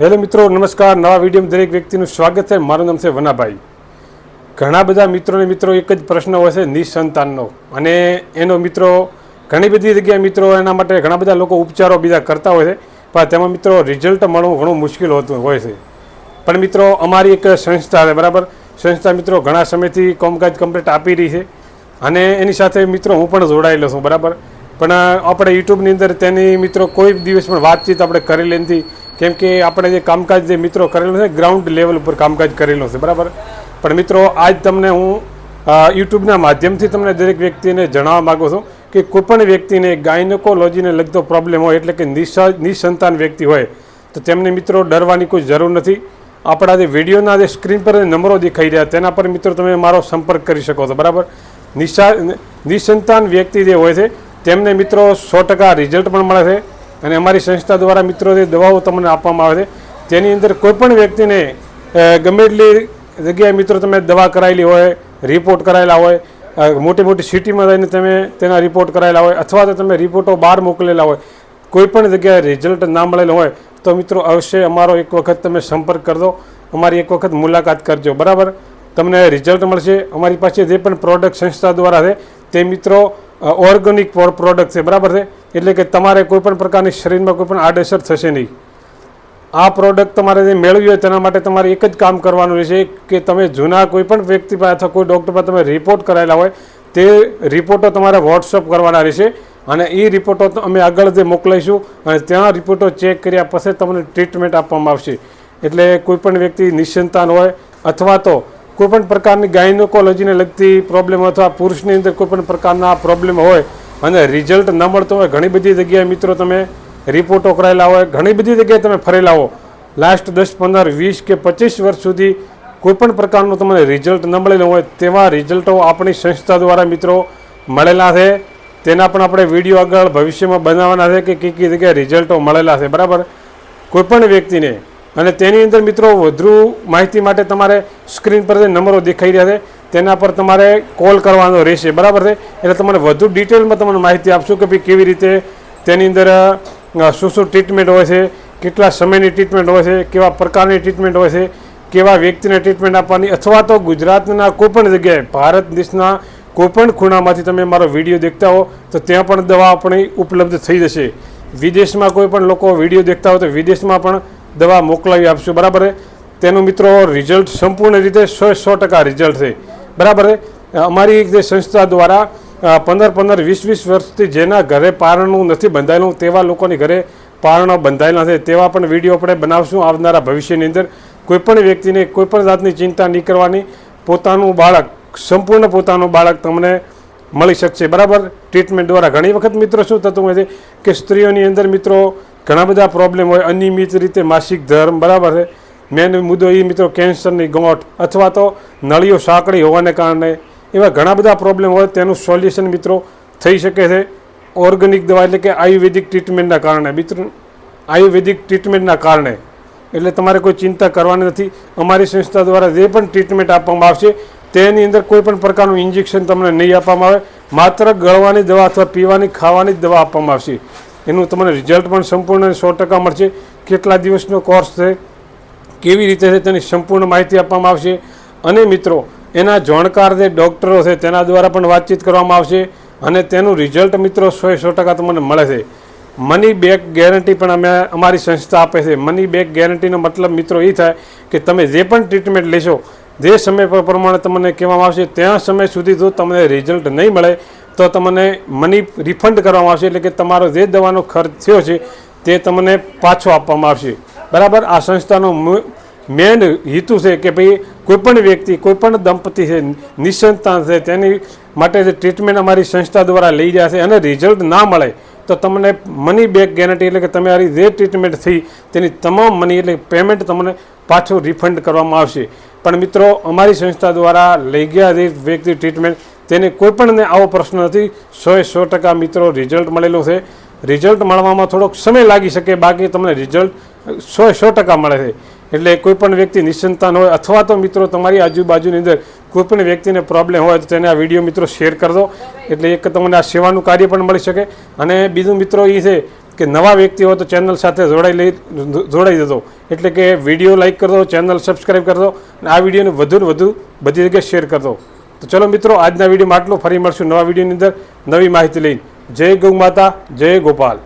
Hello મિત્રો, નમસ્કાર. નવા વિડીયોમાં દરેક વ્યક્તિનું સ્વાગત છે. મારું નામ છે વનાભાઈ. ઘણા બધા મિત્રોને મિત્રો એક જ પ્રશ્ન હોય છે, નિસંતાનનો. અને એનો મિત્રો, ઘણી બધી જગ્યાએ મિત્રો એના માટે ઘણા બધા લોકો ઉપચારો બીજા કરતા હોય છે. પણ તેમાં મિત્રો રિઝલ્ટ મળવું ઘણું મુશ્કેલ હોતું હોય છે. પણ મિત્રો, અમારી એક સંસ્થા છે, બરાબર? સંસ્થા મિત્રો ઘણા સમયથી કામકાજ કમ્પ્લીટ આપી રહી છે. અને એની સાથે મિત્રો હું પણ જોડાયેલો છું, બરાબર? પણ આપણે યુટ્યુબની અંદર તેની મિત્રો કોઈ દિવસ પણ વાતચીત આપણે કરેલી નથી. કેમ કે આપણે જે કામકાજ જે મિત્રો કરેલું છે ગ્રાઉન્ડ લેવલ ઉપર કામકાજ કરેલું છે, બરાબર? પણ મિત્રો, આજ તમને હું યુટ્યુબના માધ્યમથી તમને દરેક વ્યક્તિને જણાવવા માગું છું કે કોઈપણ વ્યક્તિને ગાયનોકોલોજીને લગતો પ્રોબ્લેમ હોય એટલે કે નિસા નિસંતાન વ્યક્તિ હોય, તો તેમને મિત્રો ડરવાની કોઈ જરૂર નથી. આપણા જે વિડીયોના જે સ્ક્રીન પર નંબરો દેખાઈ રહ્યા, તેના પર મિત્રો તમે મારો સંપર્ક કરી શકો છો, બરાબર? નિશા, નિસંતાન વ્યક્તિ જે હોય છે તેમને મિત્રો સો ટકા રિઝલ્ટ પણ મળે છે અને અમારી સંસ્થા દ્વારા મિત્રો દવાઓ તમને આપવામાં આવે છે, તેની અંદર કોઈપણ વ્યક્તિને ગમે એટલી જગ્યાએ મિત્રો તમે દવા કરાયેલી હોય રિપોર્ટ કરાયેલા હોય મોટી મોટી સિટીમાં રહીને તમે તેના રિપોર્ટ કરાયેલા હોય અથવા તો તમે રિપોર્ટો બહાર મોકલેલા હોય કોઈપણ જગ્યાએ રિઝલ્ટ ના મળેલો હોય, તો મિત્રો અવશ્ય અમારો એક વખત તમે સંપર્ક કરજો, અમારી એક વખત મુલાકાત કરજો. બરાબર? તમને રિઝલ્ટ મળશે. અમારી પાસે જે પણ પ્રોડક્ટ સંસ્થા દ્વારા છે, તે મિત્રો ઓર્ગેનિક પ્રોડક્ટ છે, બરાબર છે? એટલે કે તમારે કોઈપણ પ્રકારની શરીરમાં કોઈપણ આડઅસર થશે નહીં. આ પ્રોડક્ટ તમારે જે મેળવી હોય તેના માટે તમારે એક જ કામ કરવાનું રહેશે કે તમે જૂના કોઈપણ વ્યક્તિ પાસે અથવા કોઈ ડૉક્ટર પાસે તમે રિપોર્ટ કરાયેલા હોય, તે રિપોર્ટો તમારે વોટ્સઅપ કરવાના રહેશે અને એ રિપોર્ટો અમે આગળ જે મોકલાઈશું અને ત્યાં રિપોર્ટો ચેક કર્યા પછી તમને ટ્રીટમેન્ટ આપવામાં આવશે. એટલે કોઈપણ વ્યક્તિ નિસંતાન હોય અથવા તો કોઈ પણ પ્રકારની ગાયનોકોલોજીને લગતી પ્રોબ્લેમ અથવા પુરુષની અંદર કોઈ પણ પ્રકારના પ્રોબ્લેમ હોય અને રિઝલ્ટ ન મળતો હોય, ઘણી બધી જગ્યાએ મિત્રો તમે રિપોર્ટો કરાયેલા હોય, ઘણી બધી જગ્યાએ તમે ફરેલા હો. લાસ્ટ દસ, પંદર, વીસ કે પચીસ વર્ષ સુધી કોઈપણ પ્રકારનું તમને રિઝલ્ટ ન મળેલું હોય તેવા રિઝલ્ટો આપણી સંસ્થા દ્વારા મિત્રો મળેલા છે. તેના પણ આપણે વીડિયો આગળ ભવિષ્યમાં બનાવવાના છે કે કઈ કઈ જગ્યાએ રિઝલ્ટો મળેલા છે. બરાબર? કોઈપણ વ્યક્તિને અને તેની અંદર મિત્રો વધુ માહિતી માટે તમારે સ્ક્રીન પર જે નંબરો દેખાઈ રહ્યા છે, તેના પર તમારે કોલ કરવાનો રહેશે. બરાબર છે? એટલે તમને વધુ ડિટેલમાં તમને માહિતી આપશું કે ભાઈ કેવી રીતે તેની અંદર શું શું ટ્રીટમેન્ટ હોય છે, કેટલા સમયની ટ્રીટમેન્ટ હોય છે, કેવા પ્રકારની ટ્રીટમેન્ટ હોય છે, કેવા વ્યક્તિને ટ્રીટમેન્ટ આપવાની અથવા તો ગુજરાતના કોઈપણ જગ્યાએ, ભારત દેશના કોઈપણ ખૂણામાંથી તમે મારો વીડિયો દેખતા હો, તો ત્યાં પણ દવા આપણી ઉપલબ્ધ થઈ જશે. વિદેશમાં કોઈ પણ લોકો વીડિયો દેખતા હોય તો વિદેશમાં પણ દવા મોકલાવી આપશું, બરાબર તેનું મિત્રો રિઝલ્ટ સંપૂર્ણ રીતે સો સો ટકા રિઝલ્ટ છે. બરાબર અમારી જે સંસ્થા દ્વારા પંદર પંદર વીસ વીસ વર્ષથી જેના ઘરે પારણું નથી બંધાયેલું, તેવા લોકોની ઘરે પારણો બંધાયેલા છે. તેવા પણ વીડિયો આપણે બનાવશું આવનારા ભવિષ્યની અંદર. કોઈપણ વ્યક્તિને કોઈપણ જાતની ચિંતા નહીં કરવાની. પોતાનું બાળક, સંપૂર્ણ પોતાનું બાળક તમને મળી શકશે. બરાબર? ટ્રીટમેન્ટ દ્વારા. ઘણી વખત મિત્રો શું થતું હોય છે કે સ્ત્રીઓની અંદર મિત્રો ઘણા બધા પ્રોબ્લેમ હોય, અનિયમિત રીતે માસિક ધર્મ, બરાબર છે? મેન મુદ્દો એ મિત્રો કેન્સરની ગોંઠ અથવા તો નળીઓ સાંકડી હોવાને કારણે એવા ઘણા બધા પ્રોબ્લેમ હોય, તેનું સોલ્યુશન મિત્રો થઈ શકે છે ઓર્ગેનિક દવા, એટલે કે આયુર્વેદિક ટ્રીટમેન્ટના કારણે. મિત્રો, આયુર્વેદિક ટ્રીટમેન્ટના કારણે. એટલે તમારે કોઈ ચિંતા કરવાની નથી. અમારી સંસ્થા દ્વારા જે પણ ટ્રીટમેન્ટ આપવામાં આવશે, તેની અંદર કોઈ પણ પ્રકારનું ઇન્જેક્શન તમને નહીં આપવામાં આવે. માત્ર ગળવાની દવા અથવા પીવાની, ખાવાની જ દવા આપવામાં આવશે. એનું તમને રિઝલ્ટ પણ સંપૂર્ણ સો ટકા મળશે. કેટલા દિવસનો કોર્સ છે, કેવી રીતે છે તેની સંપૂર્ણ માહિતી આપવામાં આવશે. અને મિત્રો, એના જાણકાર જે ડૉક્ટરો છે તેના દ્વારા પણ વાતચીત કરવામાં આવશે અને તેનું રિઝલ્ટ મિત્રો સો સો ટકા તમને મળે છે. મની બેક ગેરંટી પણ અમે અમારી સંસ્થા આપે છે. મની બેક ગેરંટીનો મતલબ મિત્રો એ થાય કે તમે જે પણ ટ્રીટમેન્ટ લેશો, જે સમય પર પ્રમાણે તમને કહેવામાં આવશે, ત્યાં સમય સુધી જો તમને રિઝલ્ટ નહીં મળે તો તમને મની રિફંડ કરવામાં આવશે, એટલે કે તમારો જે દવાનો ખર્ચ થયો છે, તે તમને પાછો આપવામાં આવશે. બરાબર? આ સંસ્થાનો મેન હેતુ છે કે ભાઈ, કોઈપણ વ્યક્તિ, કોઈપણ દંપતી છે, નિસંતાન છે, તેની માટે જે ટ્રીટમેન્ટ અમારી સંસ્થા દ્વારા લઈ જાય છે અને રિઝલ્ટ ના મળે, તો તમને મની બેક ગેરંટી એટલે કે તમારી જે ટ્રીટમેન્ટ થઈ, તેની તમામ મની એટલે પેમેન્ટ તમને પાછું રિફંડ કરવામાં આવશે. પણ મિત્રો, અમારી સંસ્થા દ્વારા લઈ ગયા જે વ્યક્તિ ટ્રીટમેન્ટ તેને કોઈપણને આવો પ્રશ્ન નથી. સો સો ટકા મિત્રો રિઝલ્ટ મળેલું છે. રિઝલ્ટ મળવામાં થોડોક સમય લાગી શકે, બાકી તમને રિઝલ્ટ સો સો ટકા મળે છે. એટલે કોઈપણ વ્યક્તિ નિસંતાન હોય અથવા તો મિત્રો તમારી આજુબાજુની અંદર કોઈપણ વ્યક્તિને પ્રોબ્લેમ હોય તો તેને આ વીડિયો મિત્રો શેર કરજો. એટલે એક તમને આ સેવાનું કાર્ય પણ મળી શકે. અને બીજું મિત્રો એ છે કે નવા વ્યક્તિ હોય તો ચેનલ સાથે જોડાઈ લઈ, જોડાઈ દેજો એટલે કે વીડિયો લાઇક કરજો ચેનલ સબસ્ક્રાઈબ કરજો. અને આ વિડીયોને વધુ વધુ બધી જગ્યાએ શેર કરજો. તો ચલો મિત્રો, આજના વિડીયોમાં આટલું. ફરી મળશું નવા વિડીયોની અંદર. નવી માહિતી લઈને. જય ગૌ માતા, જય ગોપાલ.